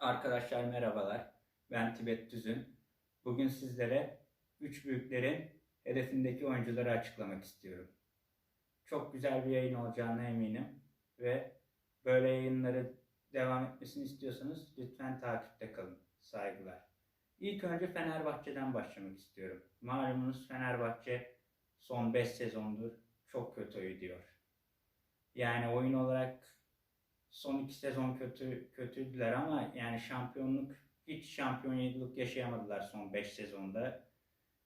Arkadaşlar merhabalar. Ben Tibet Düzün. Bugün sizlere üç büyüklerin hedefindeki oyuncuları açıklamak istiyorum. Çok güzel bir yayın olacağına eminim ve böyle yayınları devam etmesini istiyorsanız lütfen takipte kalın. Saygılar. İlk önce Fenerbahçe'den başlamak istiyorum. Malumunuz Fenerbahçe son 5 sezondur çok kötü gidiyor. Yani oyun olarak son iki sezon kötü kötüydüler ama yani şampiyonluk hiç şampiyonluk yaşayamadılar son 5 sezonda.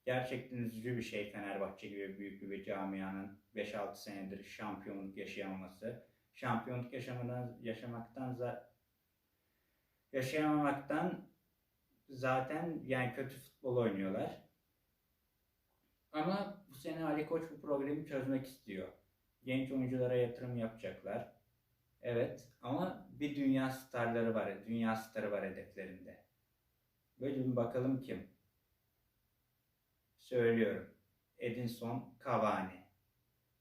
Gerçekten üzücü bir şey Fenerbahçe gibi büyük bir camianın 5-6 senedir şampiyonluk yaşayamaması. Şampiyonluk yaşamadan yaşamaktan yaşayamamaktan zaten yani kötü futbol oynuyorlar. Ama bu sene Ali Koç bu problemi çözmek istiyor. Genç oyunculara yatırım yapacaklar. Evet ama bir dünya starları var, dünya starı var hedeflerinde. Böyle bir bakalım kim? Söylüyorum. Edinson Cavani.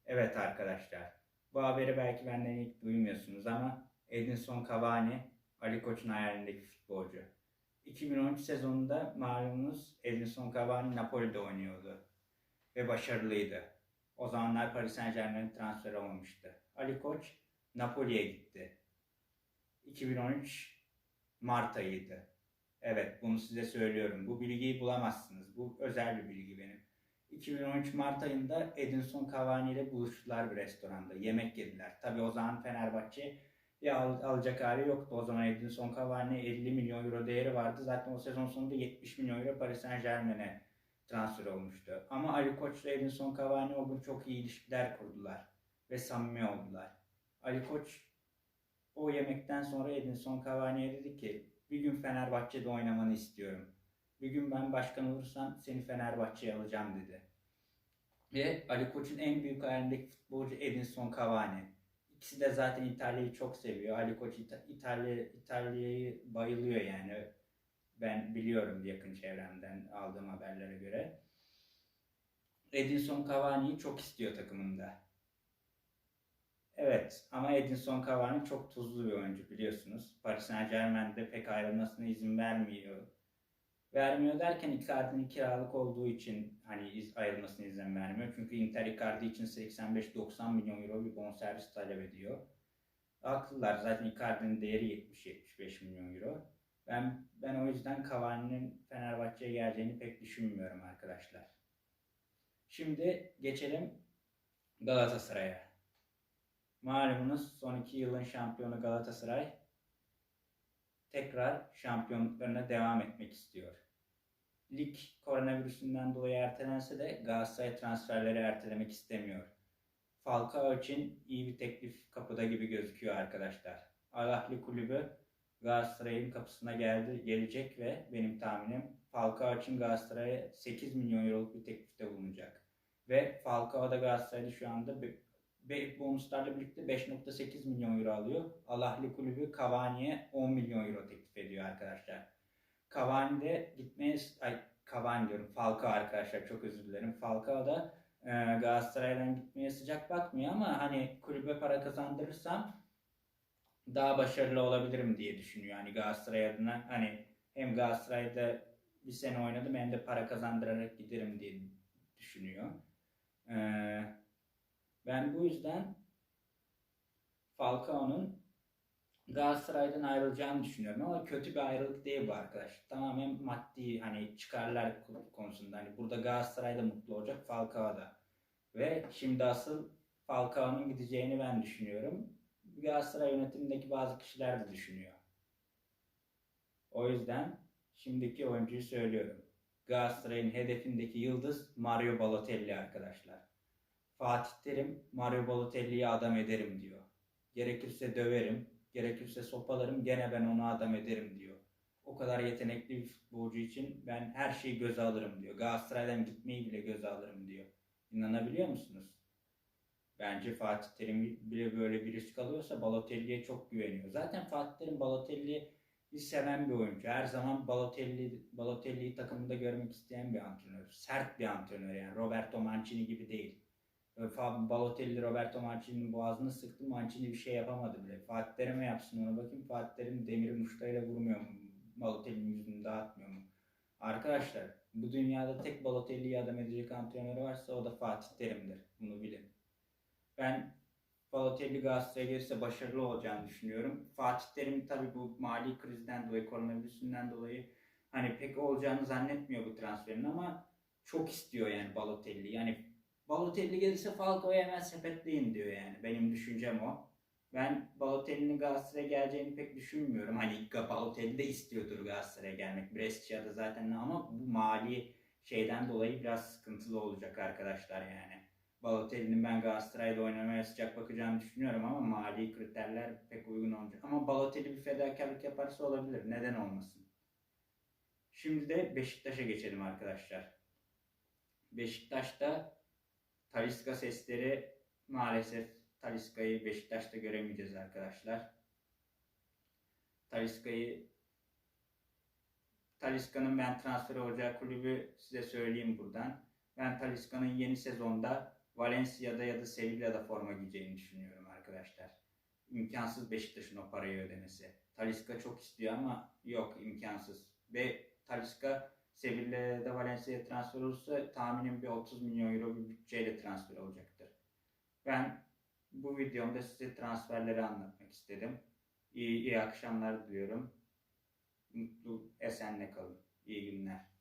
Evet arkadaşlar. Bu haberi belki benden ilk duymuyorsunuz ama Edinson Cavani Ali Koç'un hayalindeki futbolcu. 2013 sezonunda malumunuz Edinson Cavani Napoli'de oynuyordu. Ve başarılıydı. O zamanlar Paris Saint Germain transfer olmamıştı. Ali Koç Napoli'ye gitti. 2013 Mart ayıydı. Evet bunu size söylüyorum. Bu bilgiyi bulamazsınız. Bu özel bir bilgi benim. 2013 Mart ayında Edinson Cavani ile buluştular bir restoranda. Yemek yediler. Tabi o zaman Fenerbahçe ya al, alacak hali yoktu. O zaman Edinson Cavani 50 milyon euro değeri vardı. Zaten o sezon sonunda 70 milyon euro Paris Saint Germain'e transfer olmuştu. Ama Ali Koç ile Edinson Cavani o gün çok iyi ilişkiler kurdular. Ve samimi oldular. Ali Koç o yemekten sonra Edinson Cavani'ye dedi ki bir gün Fenerbahçe'de oynamanı istiyorum. Bir gün ben başkan olursam seni Fenerbahçe'ye alacağım dedi. Ve Ali Koç'un en büyük hayalindeki futbolcu Edinson Cavani. İkisi de zaten İtalya'yı çok seviyor. Ali Koç İta- İtalya İtalya'yı bayılıyor yani. Ben biliyorum yakın çevremden aldığım haberlere göre. Edinson Cavani'yi çok istiyor takımında. Evet ama Edinson Cavani çok tuzlu bir oyuncu biliyorsunuz. Paris Saint Germain'de pek ayrılmasına izin vermiyor. Vermiyor derken Icardi'nin kiralık olduğu için hani iz, ayrılmasına izin vermiyor. Çünkü Inter Icardi için 85-90 milyon euro bir bonservis talep ediyor. Haklılar zaten Icardi'nin değeri 70-75 milyon euro. Ben ben o yüzden Cavani'nin Fenerbahçe'ye geleceğini pek düşünmüyorum arkadaşlar. Şimdi geçelim Galatasaray'a. Malumunuz son iki yılın şampiyonu Galatasaray tekrar şampiyonluklarına devam etmek istiyor. Lig koronavirüsünden dolayı ertelense de Galatasaray transferleri ertelemek istemiyor. Falcao için iyi bir teklif kapıda gibi gözüküyor arkadaşlar. Alahli kulübü Galatasaray'ın kapısına geldi, gelecek ve benim tahminim Falcao için Galatasaray'a 8 milyon euroluk bir teklifte bulunacak. Ve Falcao da Galatasaray'da şu anda bonuslarla birlikte 5.8 milyon euro alıyor. Alahli kulübü Cavani'ye 10 milyon euro teklif ediyor arkadaşlar. Cavani de gitmeye ay Cavani diyorum Falcao arkadaşlar çok özür dilerim. Falcao da e, Galatasaray'dan gitmeye sıcak bakmıyor ama hani kulübe para kazandırırsam daha başarılı olabilirim diye düşünüyor. Hani Galatasaray adına hani hem Galatasaray'da bir sene oynadım hem de para kazandırarak giderim diye düşünüyor. Eee ben bu yüzden Falcao'nun Galatasaray'dan ayrılacağını düşünüyorum ama kötü bir ayrılık değil bu arkadaş. Tamamen maddi hani çıkarlar konusunda hani burada Galatasaray'da mutlu olacak Falcao da. Ve şimdi asıl Falcao'nun gideceğini ben düşünüyorum. Galatasaray yönetimindeki bazı kişiler de düşünüyor. O yüzden şimdiki oyuncuyu söylüyorum. Galatasaray'ın hedefindeki yıldız Mario Balotelli arkadaşlar. Fatih Terim Mario Balotelli'yi adam ederim diyor. Gerekirse döverim, gerekirse sopalarım gene ben onu adam ederim diyor. O kadar yetenekli bir futbolcu için ben her şeyi göze alırım diyor. Galatasaray'dan gitmeyi bile göze alırım diyor. İnanabiliyor musunuz? Bence Fatih Terim bile böyle bir risk alıyorsa Balotelli'ye çok güveniyor. Zaten Fatih Terim Balotelli'yi seven bir oyuncu. Her zaman Balotelli, Balotelli'yi takımında görmek isteyen bir antrenör. Sert bir antrenör yani. Roberto Mancini gibi değil. Balotelli, Roberto Mancini'nin boğazını sıktı. Mancini bir şey yapamadı bile. Fatih Terim'e yapsın ona bakayım. Fatih Terim demiri muştayla vurmuyor mu? Balotelli'nin yüzünü dağıtmıyor mu? Arkadaşlar bu dünyada tek Balotelli'yi adam edecek antrenörü varsa o da Fatih Terim'dir. Bunu bilin. Ben Balotelli Galatasaray'a gelirse başarılı olacağını düşünüyorum. Fatih Terim tabii bu mali krizden dolayı, koronavirüsünden dolayı hani pek olacağını zannetmiyor bu transferin ama çok istiyor yani Balotelli. Yani Balotelli gelirse Falcao'yu hemen sepetleyin diyor yani. Benim düşüncem o. Ben Balotelli'nin Galatasaray'a geleceğini pek düşünmüyorum. Hani Balotelli de istiyordur Galatasaray'a gelmek. Brescia'da zaten ama bu mali şeyden dolayı biraz sıkıntılı olacak arkadaşlar yani. Balotelli'nin ben Galatasaray'da oynamaya sıcak bakacağını düşünüyorum ama mali kriterler pek uygun olacak. Ama Balotelli bir fedakarlık yaparsa olabilir. Neden olmasın? Şimdi de Beşiktaş'a geçelim arkadaşlar. Beşiktaş'ta Talisca sesleri maalesef Talisca'yı Beşiktaş'ta göremeyeceğiz arkadaşlar. Talisca'yı Talisca'nın ben transfer olacağı kulübü size söyleyeyim buradan. Ben Talisca'nın yeni sezonda Valencia'da ya da Sevilla'da forma giyeceğini düşünüyorum arkadaşlar. İmkansız Beşiktaş'ın o parayı ödemesi. Talisca çok istiyor ama yok imkansız. Ve Talisca Sevilla'da Valencia'ya transfer olursa tahminim bir 30 milyon euro bir bütçeyle transfer olacaktır. Ben bu videomda size transferleri anlatmak istedim. İyi, iyi akşamlar diliyorum. Mutlu, esenle kalın. İyi günler.